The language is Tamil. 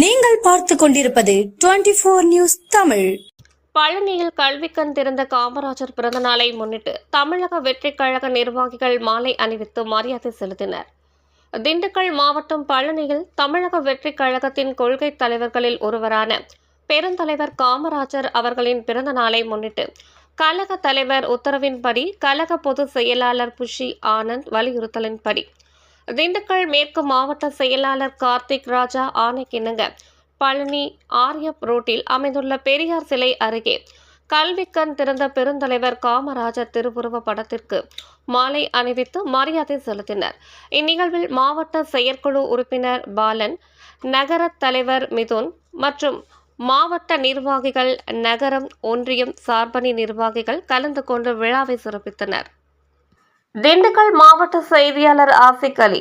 நீங்கள் பார்த்து கொண்டிருப்பது டுவெண்டி போர் நியூஸ் தமிழ். பழனியில் கல்விக்கண் திறந்த காமராஜர் பிறந்த நாளை முன்னிட்டு தமிழக வெற்றிக் கழக நிர்வாகிகள் மாலை அணிவித்து மரியாதை செலுத்தினர். திண்டுக்கல் மாவட்டம் பழனியில் தமிழக வெற்றிக் கழகத்தின் கொள்கை தலைவர்களில் ஒருவரான பெருந்தலைவர் காமராஜர் அவர்களின் பிறந்த நாளை முன்னிட்டு கழக தலைவர் உத்தரவின்படி கழக பொதுச் செயலாளர் புஷி ஆனந்த் வலியுறுத்தலின்படி திண்டுக்கல் மேற்கு மாவட்ட செயலாளர் கார்த்திக் ராஜா ஆணைக்கிணங்க பழனி ஆரியப் ரோட்டில் அமைந்துள்ள பெரியார் சிலை அருகே கல்விக்கண் திறந்த பெருந்தலைவர் காமராஜர் திருவுருவ படத்திற்கு மாலை அணிவித்து மரியாதை செலுத்தினர். இந்நிகழ்வில் மாவட்ட செயற்குழு உறுப்பினர் பாலன் நகர தலைவர் மிதுன் மற்றும் மாவட்ட நிர்வாகிகள் நகரம் ஒன்றியம் சார்பணி நிர்வாகிகள் கலந்து கொண்டு விழாவை சிறப்பித்தனர். திண்டுக்கல் மாவட்ட செய்தியாளர் ஆசிக் அலி.